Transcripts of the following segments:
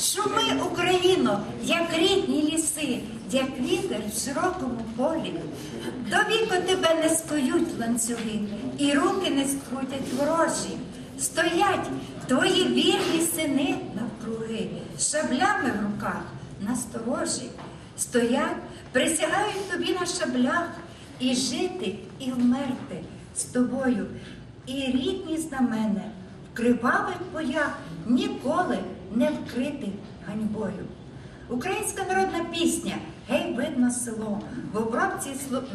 Шуми, Україно, як рідні ліси, як вітер в широкому полі. До віку тебе не скоють ланцюги, і руки не скрутять ворожі. Стоять твої вірні сини навкруги, шаблями в руках насторожі. Стоять, присягають тобі на шаблях і жити, і вмерти з тобою. І рідні знамена в кривавих боях ніколи не вкрити ганьбою. Українська народна пісня Гей, видно село. В обробці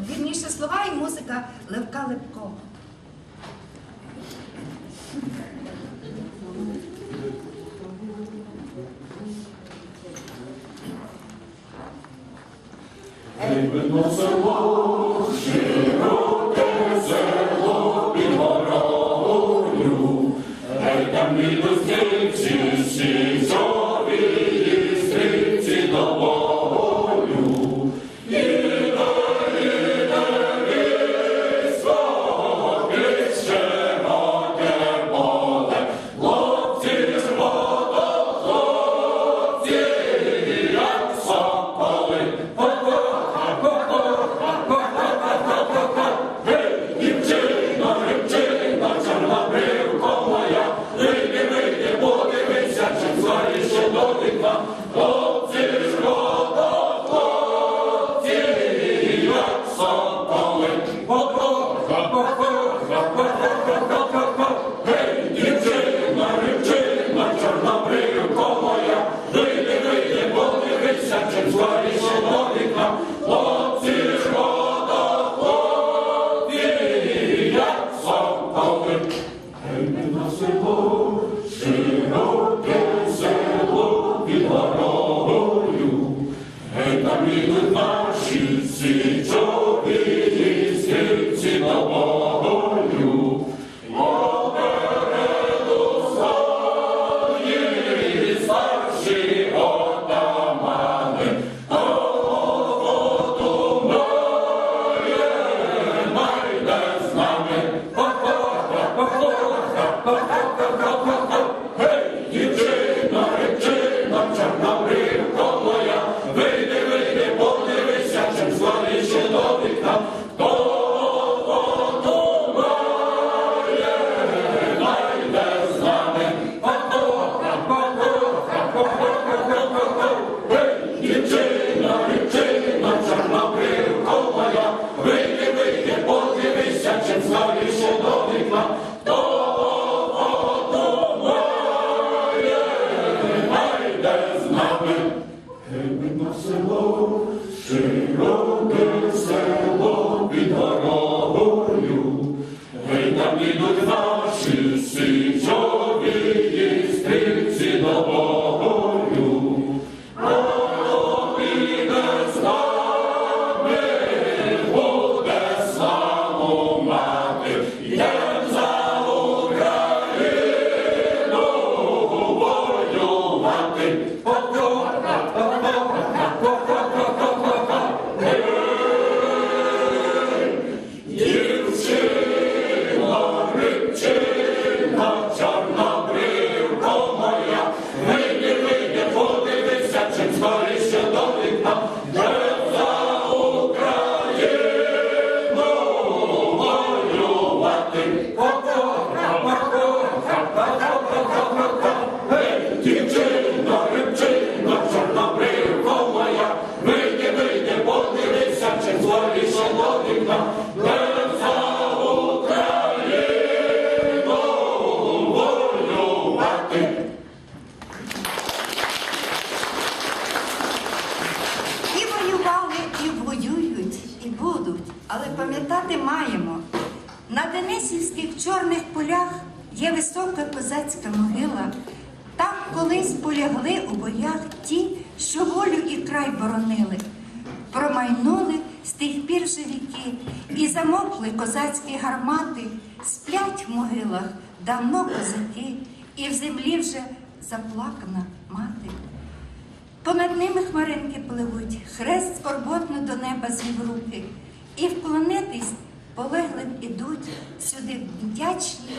вірніше слова і музика Левка Лепко. Гей, видно село, широке село під горою, гей, там ідуть є висока козацька могила. Там колись полягли у боях ті, що волю і край боронили. Промайнули з тих пір же віки, і замокли козацькі гармати, сплять в могилах давно козаки, і в землі вже заплакана мати. Понад ними хмаринки пливуть, хрест скорботно до неба звів руки, і вклонитись полеглим ідуть сюди вдячні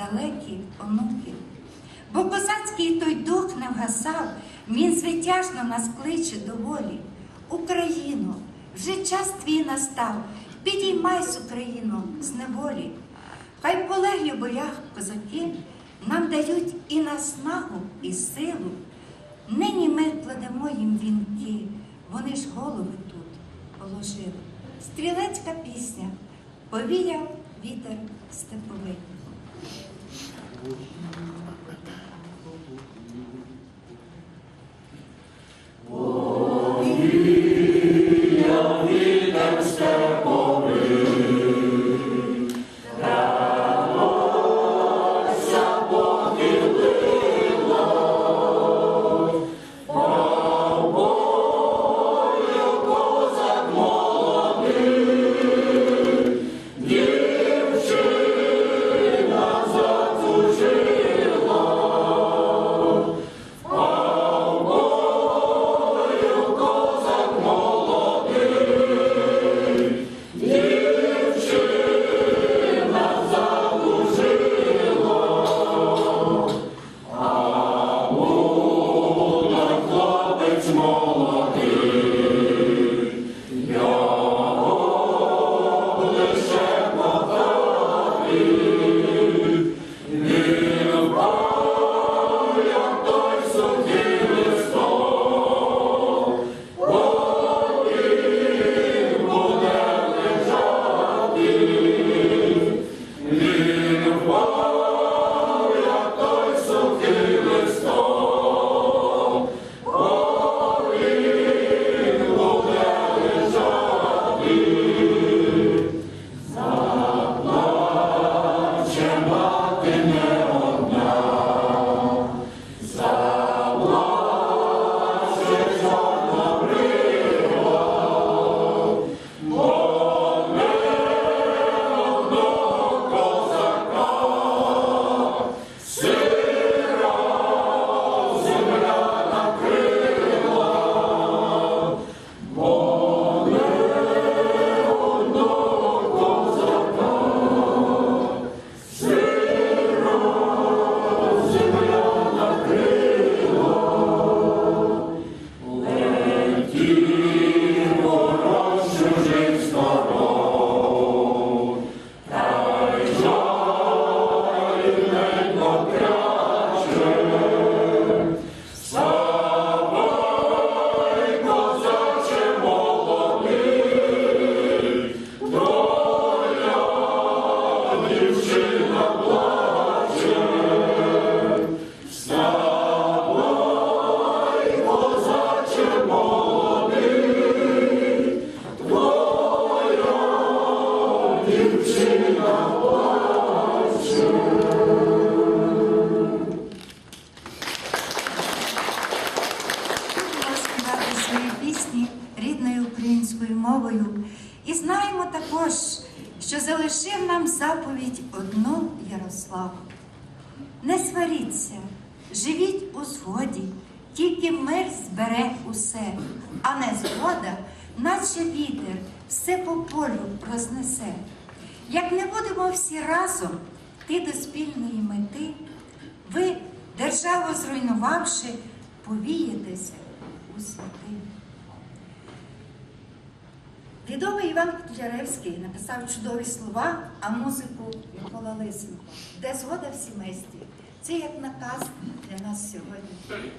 далекі онуки. Бо козацький той дух нам вгасав, він звитяжно нас кличе до волі. Україно, вже час твій настав, підіймайся, Україно, з неволі. Хай полеглі в боях козаки нам дають і наснагу, і силу. Нині ми кладемо їм вінки, вони ж голови тут положили. Стрілецька пісня повіяв вітер степовий. Hoje, Будемо Не сваріться, живіть у згоді, тільки мир збере усе, а не згода, наче вітер, все по полю рознесе. Як не будемо всі разом йти до спільної мети, ви, державу зруйнувавши, повієтеся у святи. Відомий Іван Котляревський написав чудові слова, а музику Микола Лисенко. Де згода в сімействі? Це як наказ для нас сьогодні.